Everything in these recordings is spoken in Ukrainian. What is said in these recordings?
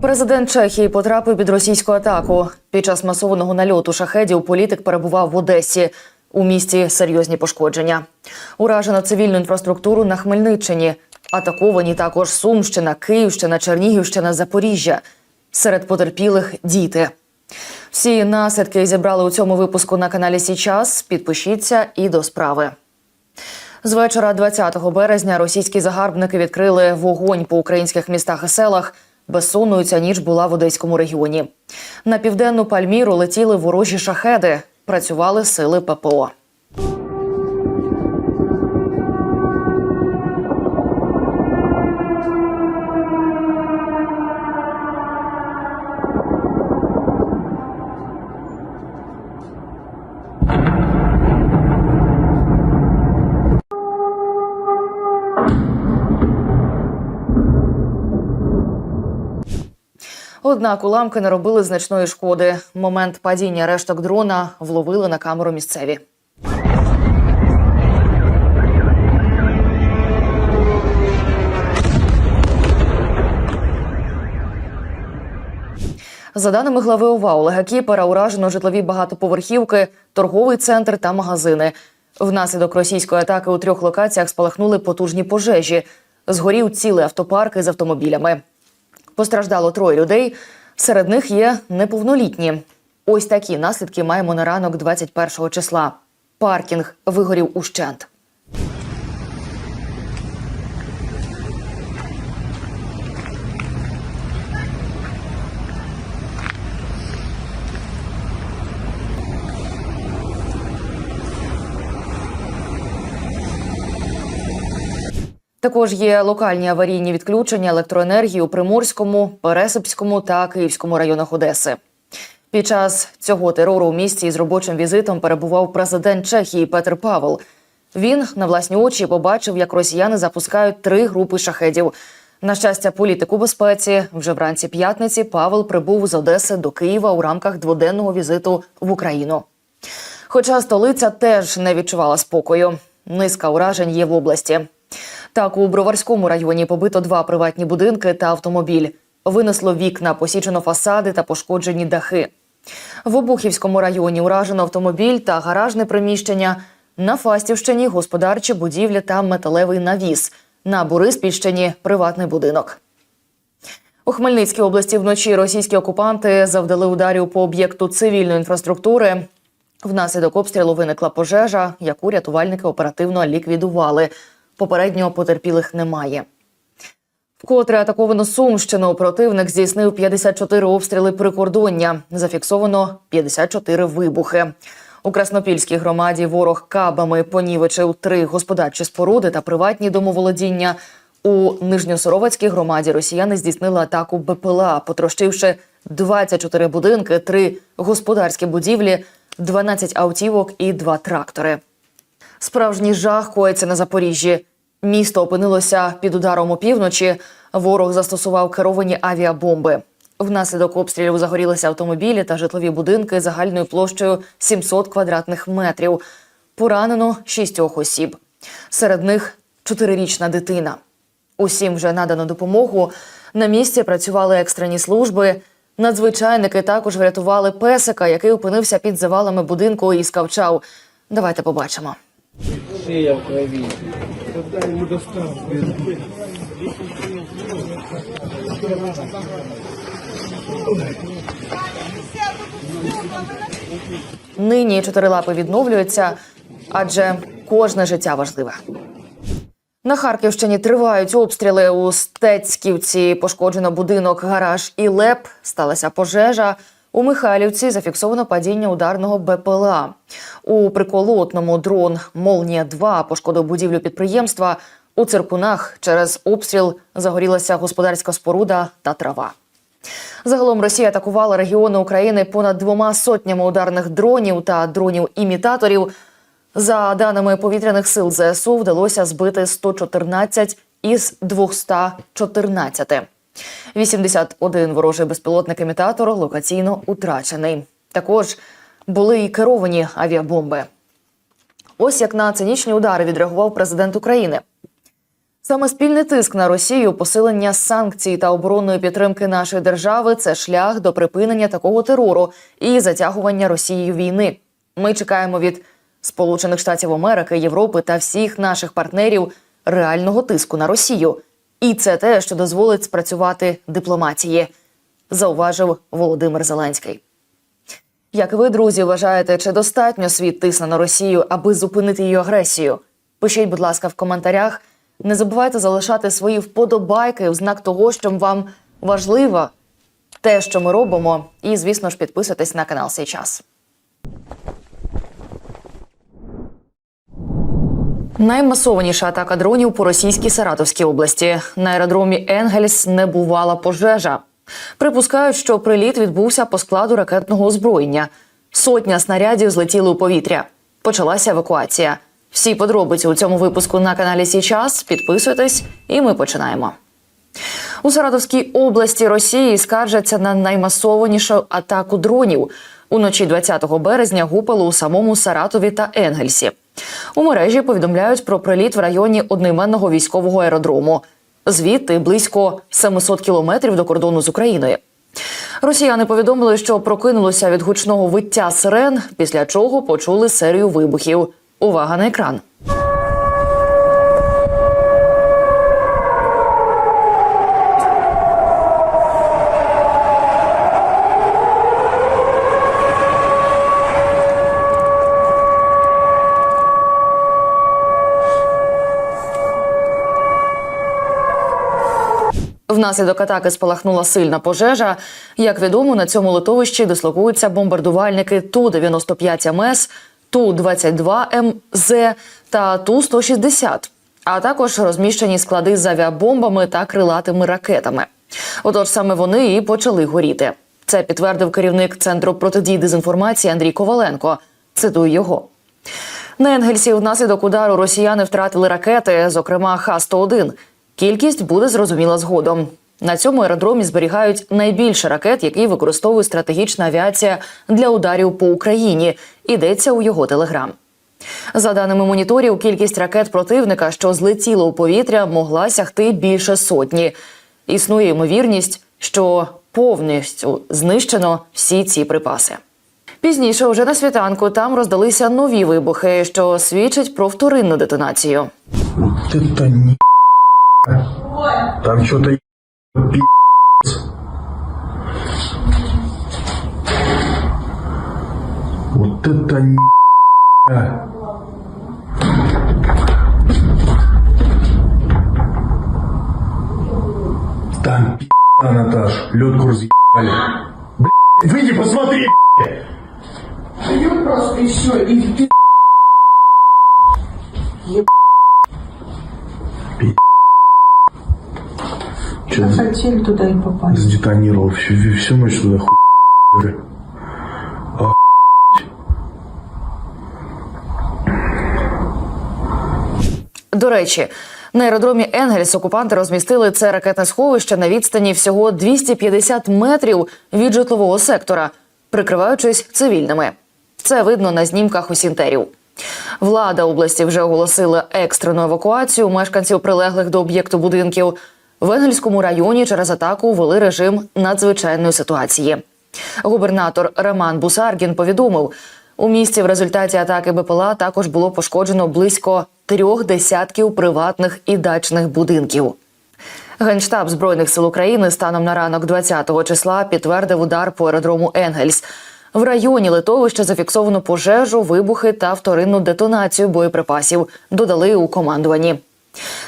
Президент Чехії потрапив під російську атаку. Під час масованого нальоту шахедів політик перебував в Одесі. У місті серйозні пошкодження. Уражено цивільну інфраструктуру на Хмельниччині. Атаковані також Сумщина, Київщина, Чернігівщина, Запоріжжя. Серед потерпілих діти. Всі наслідки зібрали у цьому випуску на каналі Січас. Підпишіться і до справи. З вечора 20 березня російські загарбники відкрили вогонь по українських містах і селах. Безсонною ця ніч була в Одеському регіоні. На південну Пальміру летіли ворожі шахеди. Працювали сили ППО. Однак уламки не робили значної шкоди. Момент падіння решток дрона вловили на камеру місцеві. За даними глави ОВА Олега Кіпера, уражено житлові багатоповерхівки, торговий центр та магазини. Внаслідок російської атаки у трьох локаціях спалахнули потужні пожежі. Згорів цілий автопарк із автомобілями. Постраждало троє людей. Серед них є неповнолітні. Ось такі наслідки маємо на ранок 21 числа. Паркінг вигорів ущент. Також є локальні аварійні відключення електроенергії у Приморському, Пересипському та Київському районах Одеси. Під час цього терору у місті із робочим візитом перебував президент Чехії Петр Павел. Він на власні очі побачив, як росіяни запускають три групи шахедів. На щастя, політик у безпеці вже вранці п'ятниці Павел прибув з Одеси до Києва у рамках дводенного візиту в Україну. Хоча столиця теж не відчувала спокою. Низка уражень є в області. Так, у Броварському районі побито два приватні будинки та автомобіль. Винесло вікна, посічено фасади та пошкоджені дахи. В Обухівському районі уражено автомобіль та гаражне приміщення. На Фастівщині господарчі будівлі та металевий навіс. На Бориспільщині приватний будинок. У Хмельницькій області вночі російські окупанти завдали ударів по об'єкту цивільної інфраструктури. Внаслідок обстрілу виникла пожежа, яку рятувальники оперативно ліквідували. Попереднього потерпілих немає. Вкотре атаковано Сумщину. Противник здійснив 54 обстріли прикордоння. Зафіксовано 54 вибухи. У Краснопільській громаді ворог кабами понівечив три господарчі споруди та приватні домоволодіння. У Нижньосоровецькій громаді росіяни здійснили атаку БПЛА, потрощивши 24 будинки, три господарські будівлі, 12 автівок і два трактори. Справжній жах коїться на Запоріжжі. Місто опинилося під ударом опівночі. Ворог застосував керовані авіабомби. Внаслідок обстрілів загорілися автомобілі та житлові будинки загальною площею 700 квадратних метрів. Поранено шістьох осіб. Серед них чотирирічна дитина. Усім вже надано допомогу. На місці працювали екстрені служби. Надзвичайники також врятували песика, який опинився під завалами будинку і скавчав. Давайте побачимо. Шия в крови. Нині чотирилапи відновлюються, адже кожне життя важливе. На Харківщині тривають обстріли у Стецьківці. Пошкоджено будинок, гараж і леп. Сталася пожежа. У Михайлівці зафіксовано падіння ударного БПЛА. У приколотному дрон Молнія 2 пошкодив будівлю підприємства. У Циркунах через обстріл загорілася господарська споруда та трава. Загалом Росія атакувала регіони України понад двома сотнями ударних дронів та дронів-імітаторів. За даними повітряних сил ЗСУ, вдалося збити 114 із 214. 81 ворожий безпілотник-імітатор локаційно утрачений. Також були і керовані авіабомби. Ось як на цинічні удари відреагував президент України. Саме спільний тиск на Росію, посилення санкцій та оборонної підтримки нашої держави це шлях до припинення такого терору і затягування Росією війни. Ми чекаємо від Сполучених Штатів Америки, Європи та всіх наших партнерів реального тиску на Росію. І це те, що дозволить спрацювати дипломатії, зауважив Володимир Зеленський. Як ви, друзі, вважаєте, чи достатньо світ тисне на Росію, аби зупинити її агресію? Пишіть, будь ласка, в коментарях. Не забувайте залишати свої вподобайки в знак того, що вам важливо те, що ми робимо. І, звісно ж, підписуйтесь на канал «Сей час». Наймасованіша атака дронів по російській Саратовській області. На аеродромі Енгельс не бувала пожежа. Припускають, що приліт відбувся по складу ракетного озброєння. Сотня снарядів злетіли у повітря. Почалася евакуація. Всі подробиці у цьому випуску на каналі Січас. Підписуйтесь, і ми починаємо. У Саратовській області Росії скаржаться на наймасованішу атаку дронів. Уночі 20 березня гупало у самому Саратові та Енгельсі. У мережі повідомляють про приліт в районі одноіменного військового аеродрому. Звідти близько 700 кілометрів до кордону з Україною. Росіяни повідомили, що прокинулися від гучного виття сирен, після чого почули серію вибухів. Увага на екран. Внаслідок атаки спалахнула сильна пожежа. Як відомо, на цьому литовищі дислокуються бомбардувальники Ту-95 МС, Ту-22 МЗ та Ту-160, а також розміщені склади з авіабомбами та крилатими ракетами. Отож, саме вони і почали горіти. Це підтвердив керівник центру протидії дезінформації Андрій Коваленко. Цитую його. На Енгельсі внаслідок удару росіяни втратили ракети, зокрема Х-101. Кількість буде зрозуміла згодом. На цьому аеродромі зберігають найбільше ракет, які використовує стратегічна авіація для ударів по Україні. Йдеться у його телеграм. За даними моніторів, кількість ракет противника, що злетіло у повітря, могла сягти більше сотні. Існує ймовірність, що повністю знищено всі ці припаси. Пізніше, уже на світанку, там роздалися нові вибухи, що свідчать про вторинну детонацію. Вот это не... Там что-то пи***ц. Вот это не... Там пи***а, Наташ, ледку разъебали. Блядь, выйди, посмотри, Даю просто еще и ты Че, хотели туда и попасть. сдетонировал всю, всю ночь туда хуй. До речі, на аеродромі Енгельс окупанти розмістили це ракетне сховище на відстані всього 250 метрів від житлового сектора, прикриваючись цивільними. Це видно на знімках у сінтерів. Влада області вже оголосила екстрену евакуацію мешканців прилеглих до об'єкту будинків. В Енгельському районі через атаку ввели режим надзвичайної ситуації. Губернатор Роман Бусаргін повідомив, у місті в результаті атаки БПЛА також було пошкоджено близько трьох десятків приватних і дачних будинків. Генштаб збройних сил України станом на ранок 20-го числа підтвердив удар по аеродрому Енгельс. В районі литовища зафіксовано пожежу, вибухи та вторинну детонацію боєприпасів. Додали у командуванні.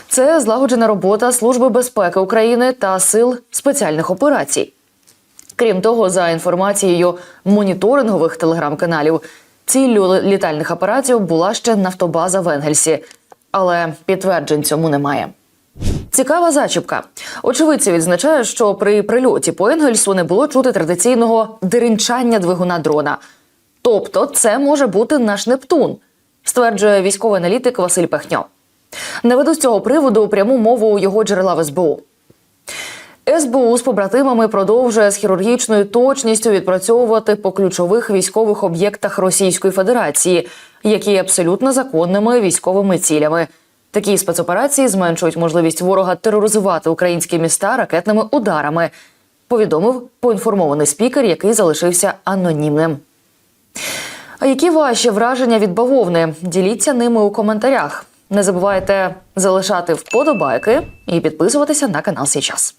Це злагоджена робота Служби безпеки України та сил спеціальних операцій. Крім того, за інформацією моніторингових телеграм-каналів, ціллю літальних апаратів була ще нафтобаза в Енгельсі, але підтверджень цьому немає. Цікава зачіпка. Очевидці відзначають, що при прильоті по Енгельсу не було чути традиційного деренчання двигуна дрона. Тобто, це може бути наш Нептун, стверджує військовий аналітик Василь Пехньо. Наведу з цього приводу пряму мову його джерела в СБУ. СБУ з побратимами продовжує з хірургічною точністю відпрацьовувати по ключових військових об'єктах Російської Федерації, які є абсолютно законними військовими цілями. Такі спецоперації зменшують можливість ворога тероризувати українські міста ракетними ударами. Повідомив поінформований спікер, який залишився анонімним. А які ваші враження від бавовни? Діліться ними у коментарях. Не забувайте залишати вподобайки і підписуватися на канал Січас.